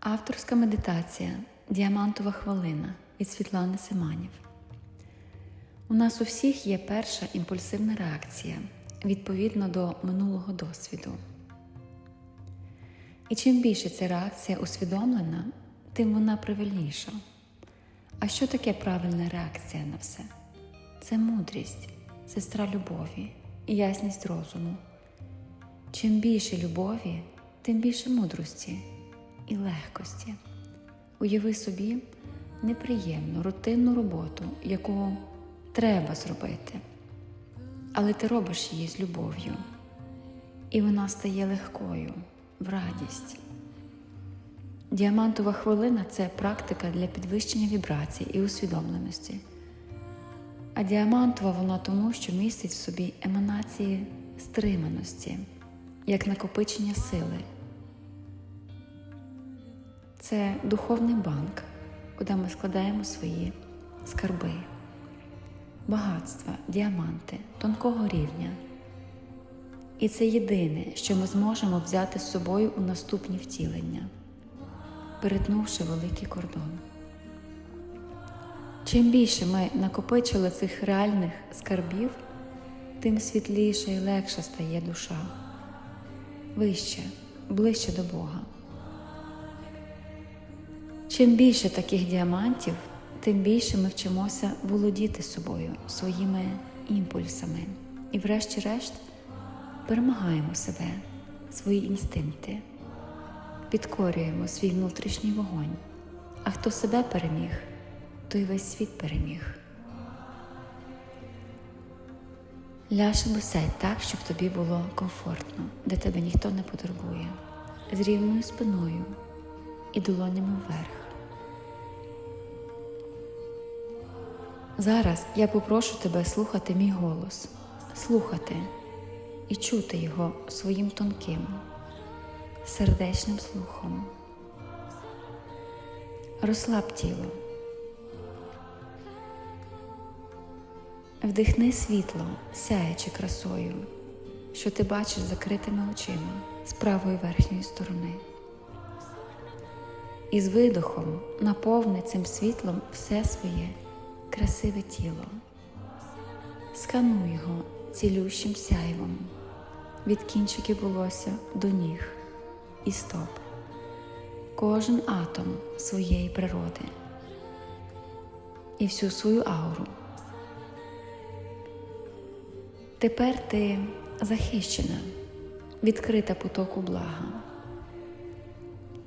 Авторська медитація Діамантова хвилина від Світлани Семанів. У нас у всіх є перша імпульсивна реакція відповідно до минулого досвіду. І чим більше ця реакція усвідомлена, тим вона правильніша. А що таке правильна реакція на все? Це мудрість, сестра любові і ясність розуму. Чим більше любові, тим більше мудрості і легкості. Уяви собі неприємну, рутинну роботу, яку треба зробити, але ти робиш її з любов'ю, і вона стає легкою в радість. Діамантова хвилина це практика для підвищення вібрацій і усвідомленості. А діамантова вона тому, що містить в собі еманації стриманості, як накопичення сили. Це духовний банк, куди ми складаємо свої скарби, багатства, діаманти, тонкого рівня. І це єдине, що ми зможемо взяти з собою у наступні втілення, перетнувши великий кордон. Чим більше ми накопичили цих реальних скарбів, тим світліше і легше стає душа, вище, ближче до Бога. Чим більше таких діамантів, тим більше ми вчимося володіти собою, своїми імпульсами і, врешті-решт, перемагаємо себе, свої інстинкти, підкорюємо свій внутрішній вогонь. А хто себе переміг, той весь світ переміг. Ляж сядь так, щоб тобі було комфортно, де тебе ніхто не потурбує, з рівною спиною і долонями вверх. Зараз я попрошу тебе слухати мій голос, слухати і чути його своїм тонким, сердечним слухом. Розслаб тіло. Вдихни світло, сяючи красою, що ти бачиш закритими очима з правої верхньої сторони. І з видохом наповни цим світлом все своє красиве тіло. Скануй його цілющим сяйвом від кінчиків волосся до ніг і стоп. Кожен атом своєї природи і всю свою ауру. Тепер ти захищена, відкрита потоку блага,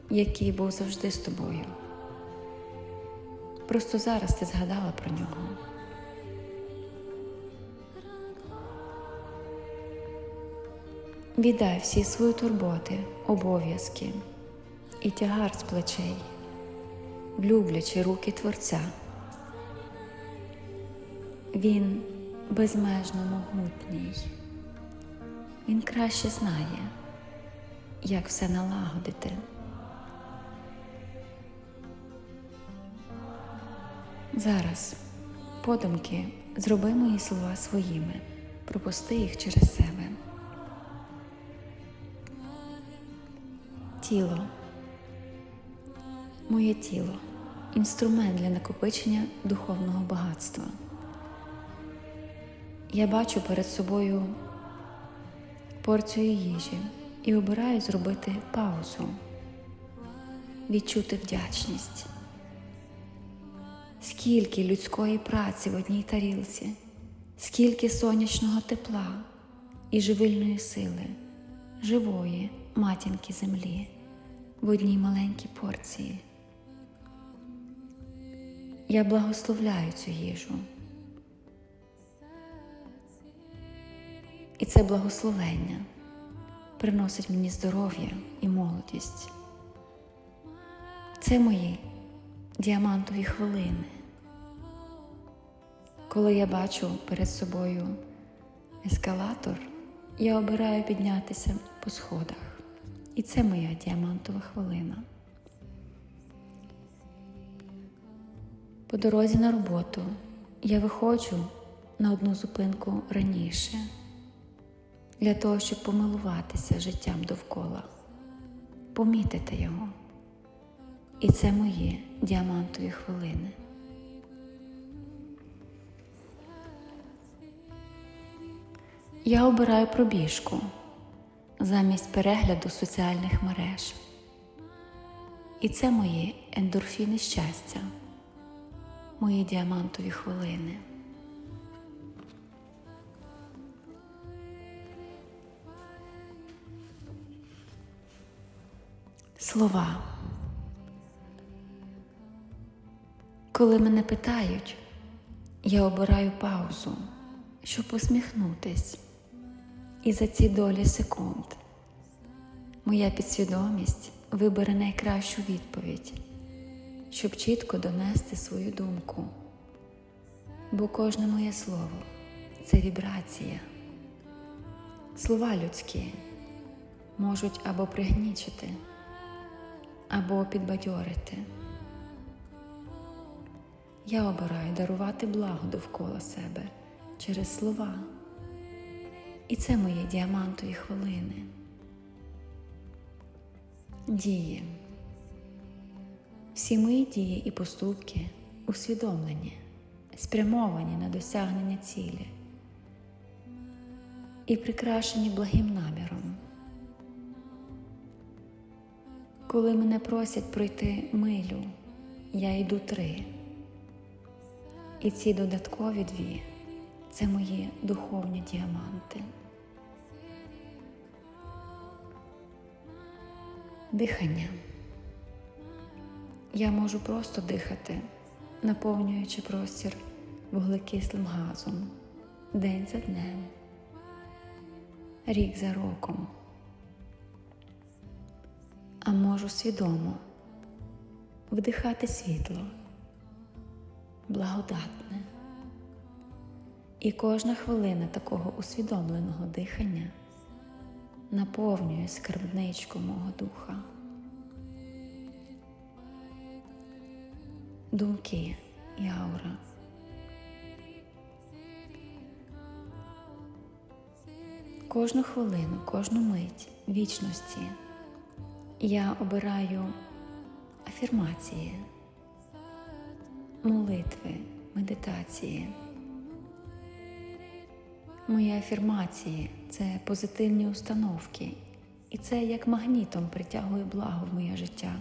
який був завжди з тобою. Просто зараз ти згадала про нього. Віддай всі свої турботи, обов'язки і тягар з плечей, в люблячі руки Творця. Він безмежно могутній. Він краще знає, як все налагодити. Зараз, подумки, зроби мої слова своїми, пропусти їх через себе. Тіло, моє тіло інструмент для накопичення духовного багатства. Я бачу перед собою порцію їжі і обираю зробити паузу, відчути вдячність. Скільки людської праці в одній тарілці, скільки сонячного тепла і живильної сили, живої матінки землі в одній маленькій порції. Я благословляю цю їжу. І це благословення приносить мені здоров'я і молодість. Це мої діамантові хвилини. Коли я бачу перед собою ескалатор, я обираю піднятися по сходах. І це моя діамантова хвилина. По дорозі на роботу я виходжу на одну зупинку раніше для того, щоб помилуватися життям довкола, помітити його. І це мої діамантові хвилини. Я обираю пробіжку замість перегляду соціальних мереж. І це мої ендорфіни щастя, мої діамантові хвилини. Слова. Коли мене питають, я обираю паузу, щоб усміхнутись. І за ці долі секунд моя підсвідомість вибере найкращу відповідь, щоб чітко донести свою думку. Бо кожне моє слово це вібрація. Слова людські можуть або пригнічити, або підбадьорити. Я обираю дарувати благо довкола себе через слова. І це мої діамантові хвилини. Дії. Всі мої дії і поступки усвідомлені, спрямовані на досягнення цілі і прикрашені благим наміром. Коли мене просять пройти милю, я йду три. І ці додаткові дві це мої духовні діаманти. Дихання. Я можу просто дихати, наповнюючи простір вуглекислим газом день за днем, рік за роком. А можу свідомо вдихати світло, благодатне. І кожна хвилина такого усвідомленого дихання наповнює скарбничку мого духа. Думки і аура. Кожну хвилину, кожну мить вічності я обираю афірмації, молитви, медитації. Мої афірмації це позитивні установки, і це як магнітом притягує благо в моє життя.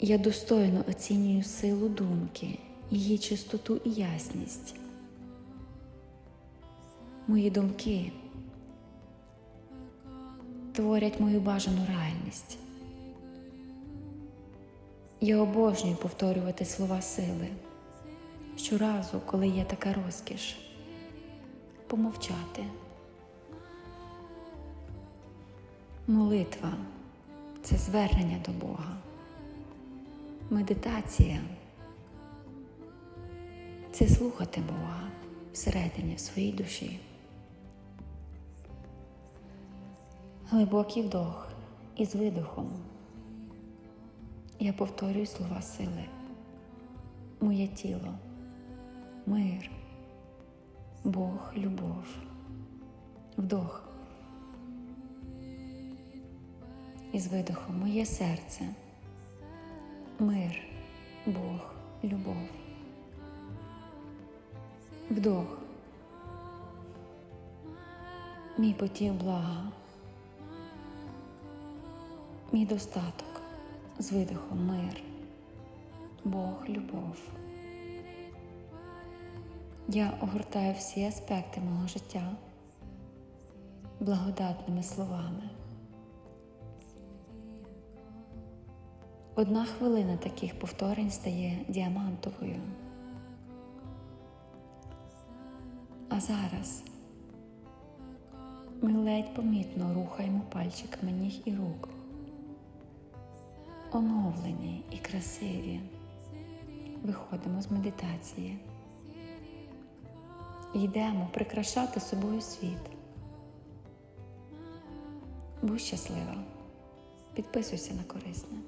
Я достойно оцінюю силу думки, її чистоту і ясність. Мої думки творять мою бажану реальність. Я обожнюю повторювати слова сили щоразу, коли є така розкіш, помовчати. Молитва це звернення до Бога. Медитація це слухати Бога всередині в своїй душі. Глибокий вдох із видохом. Я повторюю слова сили. Моє тіло мир, Бог, любов, вдох. І з видохом моє серце, мир, Бог, любов. Вдох. Мій потік блага, мій достаток з видихом мир, Бог, любов. Я огортаю всі аспекти мого життя благодатними словами. Одна хвилина таких повторень стає діамантовою. А зараз ми ледь помітно рухаємо пальчиками ніг і рук. Оновлені і красиві. Виходимо з медитації. Йдемо прикрашати собою світ. Будь щаслива. Підписуйся на корисне.